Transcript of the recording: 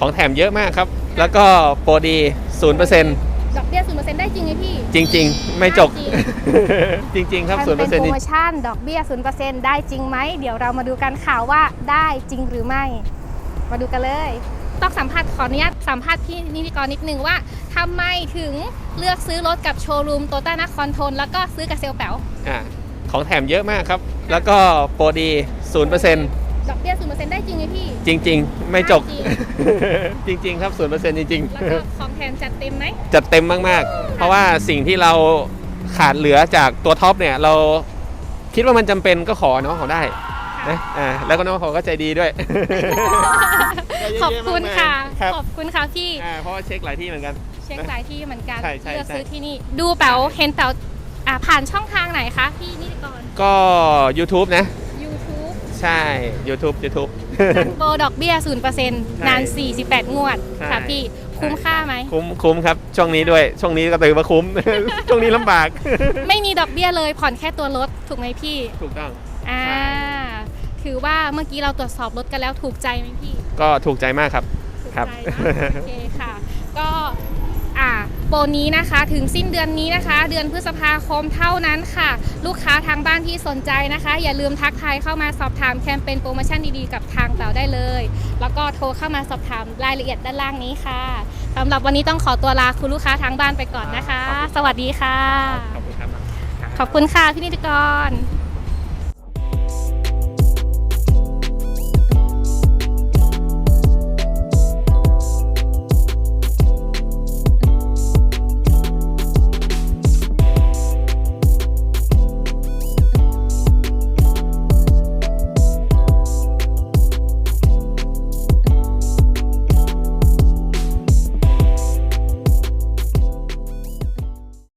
ของแถมเยอะมากครับ แล้วก็โปรดี0%ดอกเบี้ยศูนย์เปอร์เซ็นต์ได้จริงไหมพี่ จริง ๆ ไม่จก จริงจริงๆครับมันเป็น0%โปรโมชั่นดอกเบี้ยศูนย์เปอร์เซ็นต์ได้จริงไหม เดี๋ยวเรามาดูกันข่าวว่าได้จริงหรือไม่ มาดูกันเลย ต้องสัมภาษณ์ขออนุญาตสัมภาษณ์พี่นิติกรนิดนึงว่าทำไมถึงเลือกซื้อรถกับโชว์รูมโตต้านครทนแล้วก็ซื้อกับเซลล์แป๋วอ่าของแถมเยอะมากครับ แล้วก็โปรดี0% ดอกเบี้ยศูนย์เปอร์เซ็นต์ได้จริงไหมพี่ จริง ๆ ไม่จก จริจริงๆ ครับ0%จริง แล้วก็ของแถมจัดเต็มไหม ๆ จัดเต็มมากๆ เพราะว่าสิ่งที่เราขาดเหลือจากตัวท็อปเนี่ย เราคิดว่ามันจำเป็นก็ขอน้องเขาได้นะอ่าแล้วก็น้องเขาก็ใจดีด้วย ขอบคุณค่ะ ครับ ขอบคุณค่ะพี่ อ่าเพราะว่าเช็คหลายที่เหมือนกัน เช็คหลายที่เหมือนกันใช่ใช่เลือกใช่ซื้อที่นี่ ดูแป๋วเห็นแป๋วอ่าผ่านช่องทางไหนคะพี่นิติกร ก็ YouTube นะ YouTube ใช่ YouTube YouTube โปรดอกเบี้ย 0%นาน 48 งวด ใช่ ค่ะพี่ คุ้มค่าไหม คุ้มคุ้มครับ ช่วงนี้ด้วย ช่วงนี้ก็ถือว่าคุ้ม ช่วงนี้ลำบาก ไม่มีดอกเบี้ยเลย ผ่อนแค่ตัวรถ ถูกไหมพี่ ถูกต้อง อ่า ใช่ ถือว่าเมื่อกี้เราตรวจสอบรถกันแล้วถูกใจไหมพี่ ก็ถูกใจมากครับ ถูกครับใจนะโอเคค่ะก็อ่า โปรนี้นะคะถึงสิ้นเดือนนี้นะคะ เดือนพฤษภาคมเท่านั้นค่ะ ลูกค้าทางบ้านที่สนใจนะคะ อย่าลืมทักทายเข้ามาสอบถามแคมเปญโปรโมชั่นดีๆกับทางเต่าได้เลย แล้วก็โทรเข้ามาสอบถามรายละเอียดด้านล่างนี้ค่ะสำหรับวันนี้ต้องขอตัวลาคุณลูกค้าทางบ้านไปก่อนนะคะครับสวัสดีค่ะขอบคุณครับขอบคุณค่ะพี่นิติกร